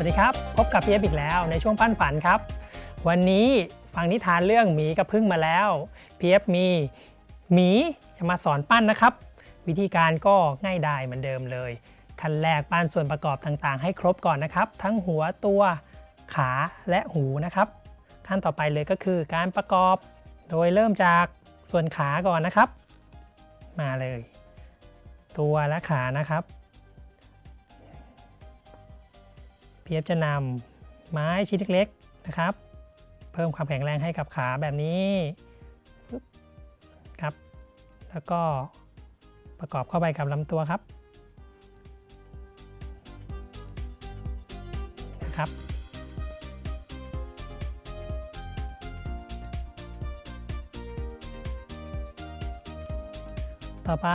วัสดีครับ พบกับพี่เอฟอีกแล้วในช่วงปั้นฝันครับ วันนี้ฟังนิทานเรื่องหมีกับพึ่งมาแล้วพี่เอฟมีหมีจะมาสอนปั้นนะครับ วิธีการก็ง่ายดายเหมือนเดิมเลย ขั้นแรกปั้นส่วนประกอบต่างๆ ให้ครบก่อนนะครับ ทั้งหัวตัวขาและหูนะครับ ขั้นต่อไปเลยก็คือการประกอบ โดยเริ่มจากส่วนขาก่อนนะครับ มาเลย ตัวและขานะครับ เพียบจะนำไม้ชิ้นเล็กๆนะครับ เพิ่มความแข็งแรงให้กับขาแบบนี้ครับ แล้วก็ประกอบเข้าไปกับลำตัวครับนะครับต่อไป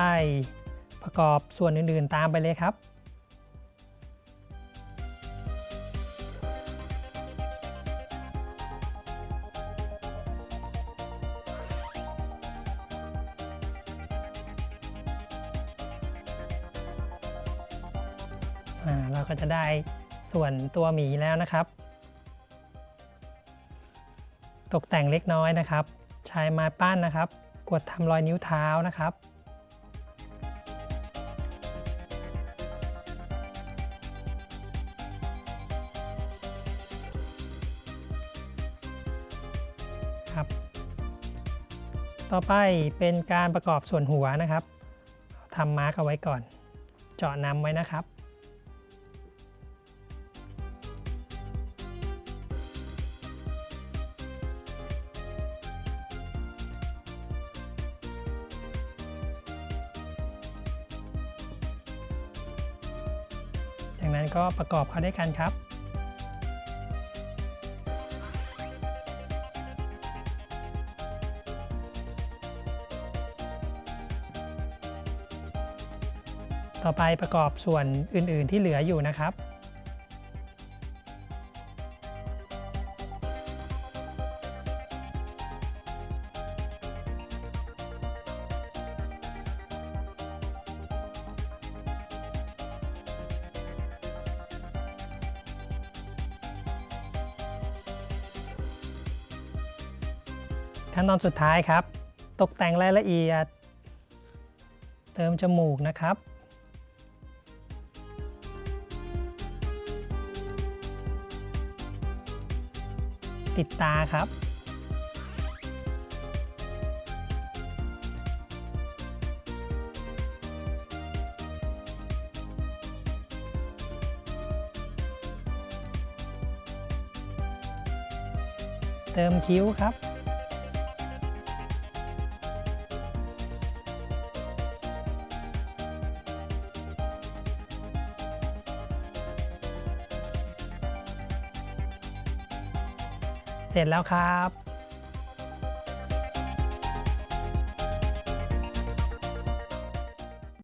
ประกอบส่วนอื่นๆตามไปเลยครับ ก็จะได้ส่วนตัวหมีแล้วนะครับ ตกแต่งเล็กน้อยนะครับ ใช้ไม้ปั้นนะครับ กดทำรอยนิ้วเท้านะครับครับ ต่อไปเป็นการประกอบส่วนหัวนะครับทำมาร์กเอาไว้ก่อน เจาะนำไว้นะครับ นั้นก็ประกอบเข้าด้วยกันครับต่อไปประกอบส่วนอื่น ๆ ที่เหลืออยู่นะครับ ขั้นตอนสุดท้ายครับ ตกแต่งรายละเอียด เติมจมูกนะครับติดตาครับ เติมคิ้วครับ เสร็จแล้วครับ